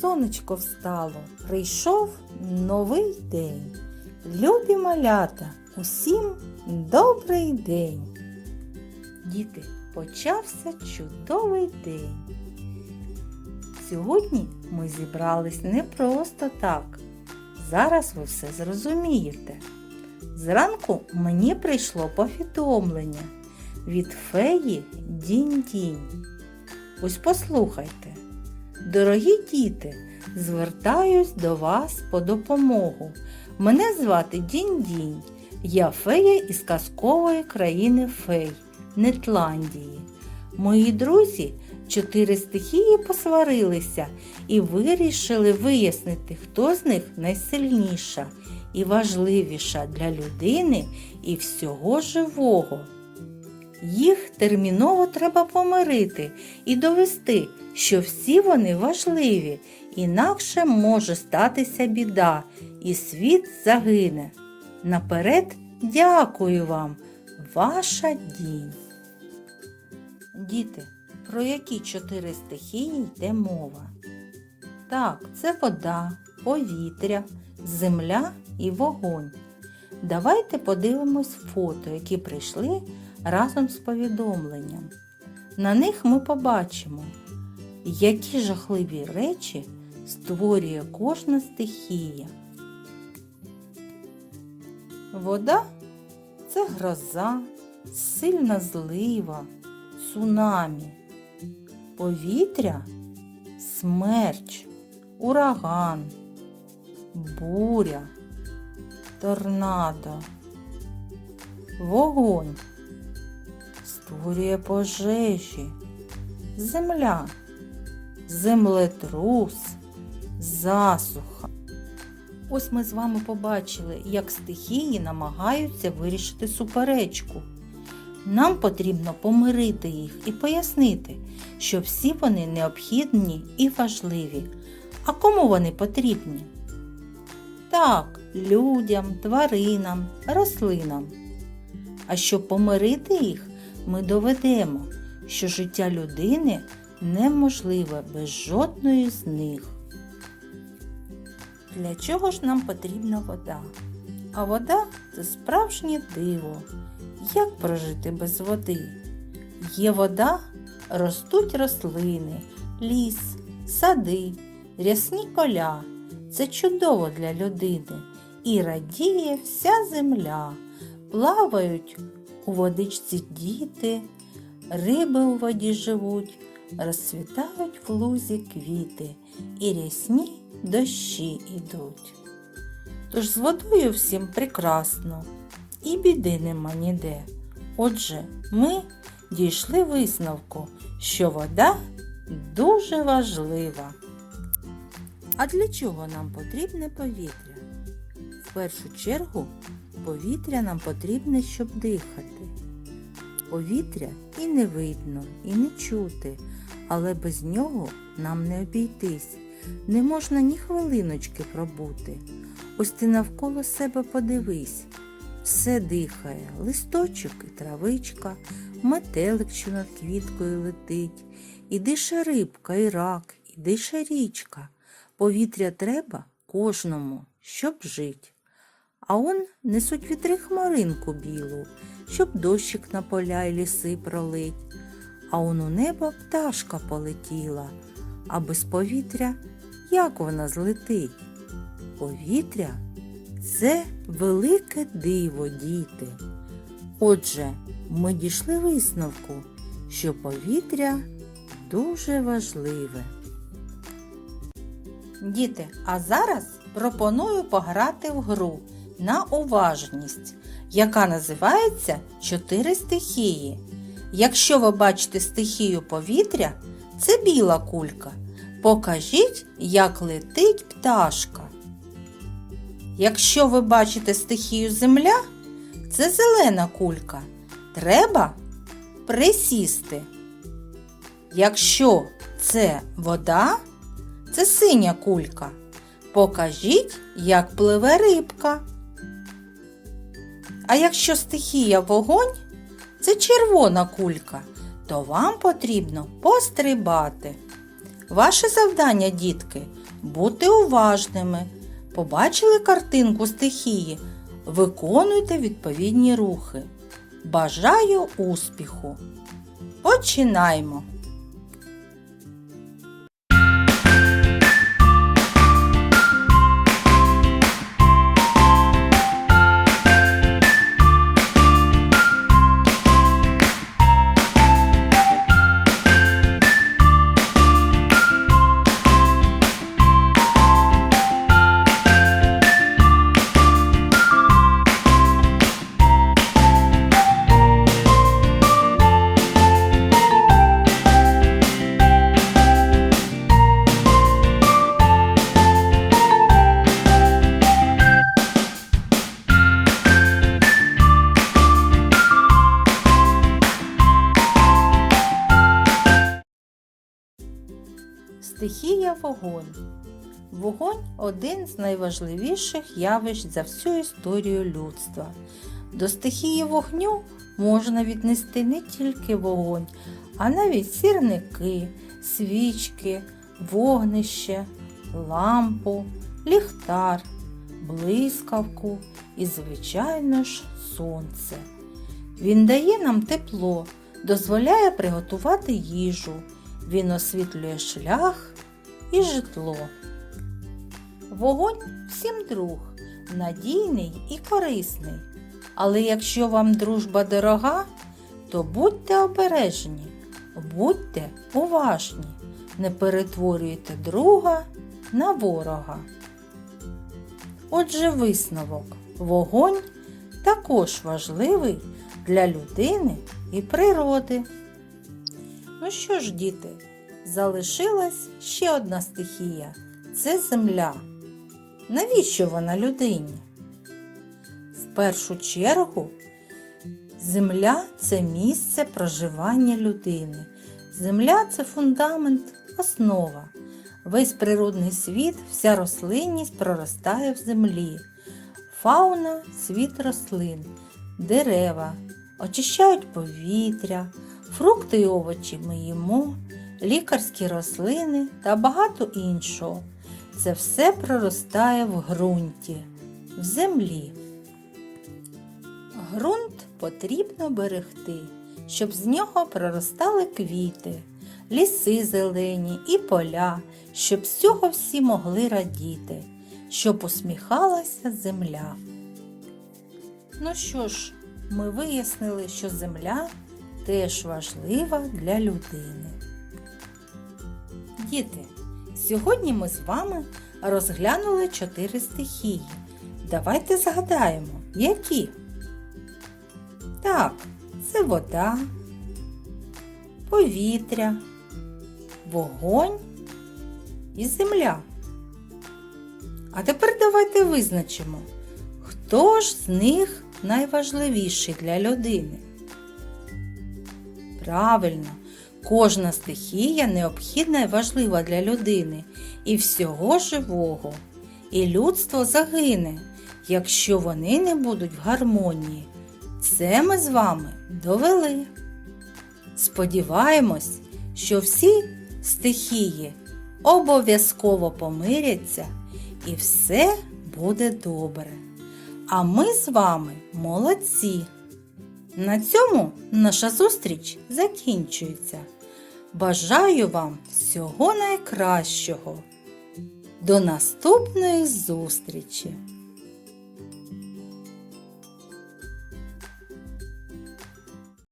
сонечко встало, прийшов новий день. Любі малята, усім добрий день. Діти, почався чудовий день. Сьогодні ми зібрались не просто так. Зараз ви все зрозумієте. Зранку мені прийшло повідомлення від феї Дінь-Дінь. Ось послухайте. Дорогі діти, звертаюсь до вас по допомогу. Мене звати Дінь-Дінь. Я фея із казкової країни фей Нетландії. Мої друзі чотири стихії посварилися і вирішили вияснити, хто з них найсильніша і важливіша для людини і всього живого. Їх терміново треба помирити і довести, що всі вони важливі, інакше може статися біда, і світ загине. Наперед дякую вам, ваша дінь. Діти, про які чотири стихії йде мова? Так, це вода, повітря, земля і вогонь. Давайте подивимось фото, які прийшли разом з повідомленням. На них ми побачимо, які жахливі речі створює кожна стихія. Вода це гроза, сильна злива, цунамі. Повітря смерч, ураган, буря, торнадо. Вогонь створює пожежі, земля, землетрус, засуха. Ось ми з вами побачили, як стихії намагаються вирішити суперечку. Нам потрібно помирити їх і пояснити, що всі вони необхідні і важливі. А кому вони потрібні? Так, людям, тваринам, рослинам. А щоб помирити їх, ми доведемо, що життя людини неможливе без жодної з них. Для чого ж нам потрібна вода? А вода це справжнє диво. Як прожити без води? Є вода, ростуть рослини, ліс, сади, рясні поля. Це чудово для людини. І радіє вся земля. Плавають у водичці діти, риби у воді живуть, розцвітають в лузі квіти, і рясні дощі ідуть. Тож з водою всім прекрасно, і біди нема ніде. Отже, ми дійшли висновку, що вода дуже важлива. А для чого нам потрібне повітря? В першу чергу повітря нам потрібне, щоб дихати. Повітря і не видно, і не чути, але без нього нам не обійтись. Не можна ні хвилиночки пробути. Ось ти навколо себе подивись. Все дихає, листочок і травичка, метелик, що над квіткою летить, і дише рибка, і рак, і дише річка. Повітря треба кожному, щоб жить. А он несуть вітри хмаринку білу, щоб дощик на поля й ліси пролить. А он у небо пташка полетіла, а без повітря як вона злетить? Повітря це велике диво, діти. Отже, ми дійшли висновку, що повітря дуже важливе. Діти, а зараз пропоную пограти в гру на уважність, яка називається Чотири стихії. Якщо ви бачите стихію повітря, це біла кулька. Покажіть, як летить пташка. Якщо ви бачите стихію земля, це зелена кулька. Треба присісти. Якщо це вода, це синя кулька. Покажіть, як пливе рибка. А якщо стихія вогонь, це червона кулька, то вам потрібно пострибати. Ваше завдання, дітки, бути уважними. Побачили картинку стихії? Виконуйте відповідні рухи. Бажаю успіху! Починаймо! Стихія вогонь. Вогонь один з найважливіших явищ за всю історію людства. До стихії вогню можна віднести не тільки вогонь, а навіть сірники, свічки, вогнище, лампу, ліхтар, блискавку і, звичайно ж, сонце. Він дає нам тепло, дозволяє приготувати їжу. Він освітлює шлях і житло. Вогонь всім друг, надійний і корисний. Але якщо вам дружба дорога, то будьте обережні, будьте уважні, не перетворюйте друга на ворога. Отже, висновок. Вогонь також важливий для людини і природи. Ну що ж, діти, залишилась ще одна стихія це земля. Навіщо вона людині? В першу чергу, земля це місце проживання людини. Земля це фундамент, основа. Весь природний світ, вся рослинність проростає в землі. Фауна світ рослин, дерева, очищають повітря, фрукти і овочі ми їмо, лікарські рослини та багато іншого. Це все проростає в ґрунті, в землі. Ґрунт потрібно берегти, щоб з нього проростали квіти, ліси зелені і поля, щоб з цього всі могли радіти, щоб усміхалася земля. Ну що ж, ми вияснили, що земля теж важлива для людини. Діти, сьогодні ми з вами розглянули чотири стихії. Давайте згадаємо, які. Так, це вода, повітря, вогонь і земля. А тепер давайте визначимо, хто ж з них найважливіший для людини. Правильно, кожна стихія необхідна і важлива для людини і всього живого. І людство загине, якщо вони не будуть в гармонії. Це ми з вами довели. Сподіваємось, що всі стихії обов'язково помиряться і все буде добре. А ми з вами молодці. На цьому наша зустріч закінчується. Бажаю вам всього найкращого. До наступної зустрічі!